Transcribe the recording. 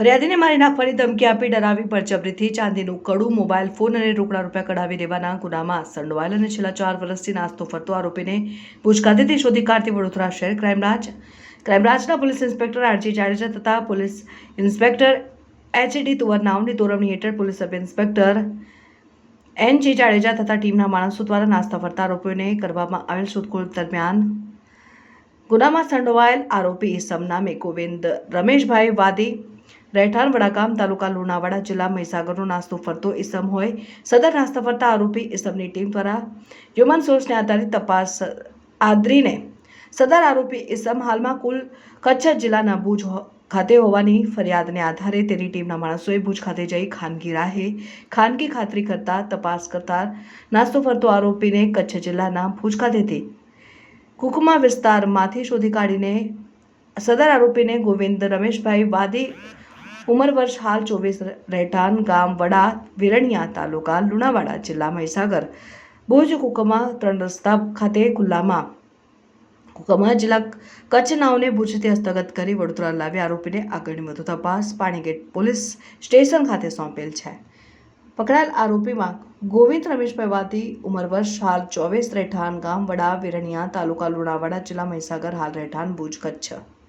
ફરિયાદીને મારી નાખવાની ધમકી આપી, ડરાવી બળજબરીથી ચાંદીનું કડું મોબાઈલ ફોન અને રોકડા રૂપિયા કઢાવી લેવાના ગુનામાં સંડોવાયેલ અને છેલ્લા ચાર વર્ષથી નાસ્તો ફરતો આરોપીને પૂછકાતીથી શોધી કાઢતી વડોદરા શહેર ક્રાઇમ બ્રાન્ચ. ક્રાઇમ બ્રાન્ચના police inspector R G Jadeja તથા પોલીસ ઇન્સ્પેક્ટર એચડી તુવર નામની દોરવણી હેઠળ પોલીસ સબ ઇન્સ્પેક્ટર એન જે જાડેજા તથા ટીમના માણસો દ્વારા નાસ્તા ફરતા આરોપીઓને કરવામાં આવેલ શોધખોળ દરમિયાન ગુનામાં સંડોવાયેલ આરોપી ઇસમ નામે ગોવિંદ રમેશભાઈ વાદી રહેઠાણ વડાગામ તાલુકા લુણાવાડા જિલ્લા મહીસાગરનો નાસ્તો ફરતો ઇસમ હોય. સદર નાસ્તા ફરતા આરોપી ઇસમની ટીમ દ્વારા હ્યુમન સોર્સને આધારિત તપાસ આદરીને સદર આરોપી ઇસમ હાલમાં કુલ કચ્છ જિલ્લાના ભુજ ખાતે હોવાની ફરિયાદને આધારે તેની ટીમના માણસોએ ભુજ ખાતે જઈ ખાનગી રાહે ખાનગી ખાતરી કરતા તપાસ કરતા નાસ્તો ફરતો આરોપીને કચ્છ જિલ્લાના ભુજ ખાતેથી કુકમા વિસ્તારમાંથી શોધી કાઢીને સદર આરોપીને ગોવિંદ રમેશભાઈ વાદી ઉંમર વર્ષ હાલ ચોવીસ રહેઠાણ ગામ વડા વિરણિયા તાલુકા લુણાવાડા જિલ્લા મહીસાગર. ભુજ કુકમા ત્રણ રસ્તા ખાતે ખુલ્લામાં કુકમા જિલ્લા કચ્છ નાઓને ભુજથી હસ્તગત કરી વડોદરા લાવી આરોપીને આગળની વધુ તપાસ પાણીગેટ પોલીસ સ્ટેશન ખાતે સોંપેલ છે. પકડાયેલ આરોપીમાં ગોવિંદ રમેશભાઈ વાતી, ઉંમર વર્ષ હાલ ચોવીસ રહેઠાણ ગામ વડા વિરણિયા તાલુકા લુણાવાડા જિલ્લા મહીસાગર, હાલ રહેઠાણ ભુજ, કચ્છ.